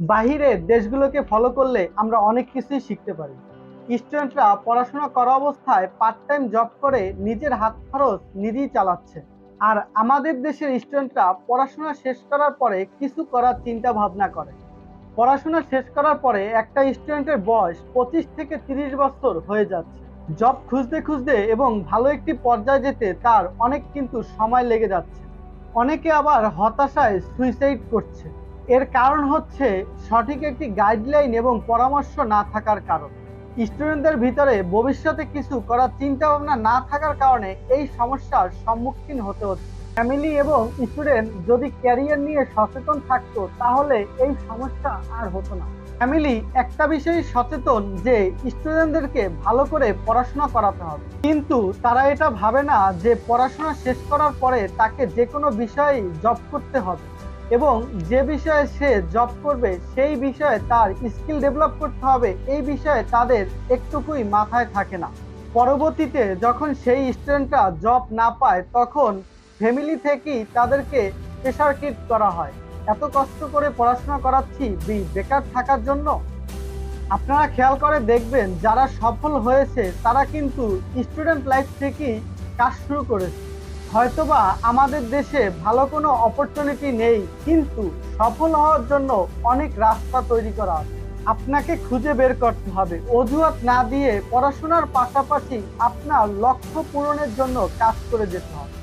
বাহিরের দেশগুলোকে ফলো করলে আমরা অনেক কিছুই শিখতে পারি। স্টুডেন্টরা পড়াশোনা করা অবস্থায় পার্ট টাইম জব করে নিজের হাত খরচ নিজেই চালাচ্ছে। আর আমাদের দেশের স্টুডেন্টরা পড়াশোনা শেষ করার পরে কিছু করার চিন্তা ভাবনা করে। পড়াশোনা শেষ করার পরে একটা স্টুডেন্টের বয়স পঁচিশ থেকে তিরিশ বছর হয়ে যাচ্ছে। জব খুঁজতে খুঁজতে এবং ভালো একটি পর্যায়ে যেতে তার অনেক কিন্তু সময় লেগে যাচ্ছে। অনেকে আবার হতাশায় সুইসাইড করছে। এর কারণ হচ্ছে সঠিক একটি গাইডলাইন এবং পরামর্শ না থাকার কারণ। স্টুডেন্টদের ভিতরে ভবিষ্যতে কিছু করার চিন্তা ভাবনা না থাকার কারণে এই সমস্যার সম্মুখীন হতে হচ্ছে। ফ্যামিলি এবং স্টুডেন্ট যদি ক্যারিয়ার নিয়ে সচেতন থাকতো, তাহলে এই সমস্যা আর হতো না। ফ্যামিলি একটা বিষয়ে সচেতন যে স্টুডেন্টদেরকে ভালো করে পড়াশোনা করাতে হবে। কিন্তু তারা এটা ভাবে না যে পড়াশোনা শেষ করার পরে তাকে যে কোনো বিষয়ে জব করতে হবে। এবং যে বিষয়ে সে জব করবে, সেই বিষয়ে তার স্কিল ডেভেলপ করতে হবে, এই বিষয়ে তাদের একটুকুই মাথায় থাকে না। পরবর্তীতে যখন সেই স্টুডেন্টরা জব না পায়, তখন ফ্যামিলি থেকেই তাদেরকে প্রেশার কিট করা হয়। এত কষ্ট করে পড়াশোনা করাচ্ছি, বে- বেকার থাকার জন্য? আপনারা খেয়াল করে দেখবেন, যারা সফল হয়েছে, তারা কিন্তু স্টুডেন্ট লাইফ থেকেই কাজ শুরু করেছে। হয়তোবা আমাদের দেশে ভালো কোনো অপরচুনিটি নেই, কিন্তু সফল হওয়ার জন্য অনেক রাস্তা তৈরি করা আপনাকে খুঁজে বের করতে হবে। অজুহাত না দিয়ে পড়াশোনার পাশাপাশি আপনার লক্ষ্য পূরণের জন্য কাজ করে যেতে হবে।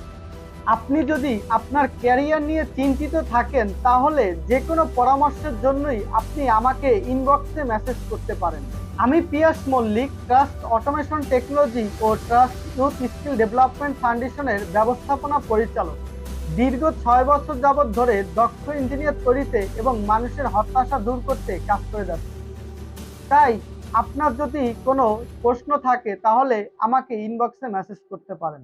আপনি যদি আপনার ক্যারিয়ার নিয়ে চিন্তিত থাকেন, তাহলে যে কোনো পরামর্শের জন্যই আপনি আমাকে ইনবক্সে মেসেজ করতে পারেন। আমি Piyas Mallick, trust automation technology ও ট্রাস্ট ইউথ স্কিল ডেভেলপমেন্ট ফাউন্ডেশনের ব্যবস্থাপনা পরিচালক। দীর্ঘ ছয় বছর যাবৎ ধরে দক্ষ ইঞ্জিনিয়ার তৈরিতে এবং মানুষের হতাশা দূর করতে কাজ করে যাচ্ছে। তাই, আপনার যদি কোনো প্রশ্ন থাকে, তাহলে আমাকে ইনবক্সে মেসেজ করতে পারেন।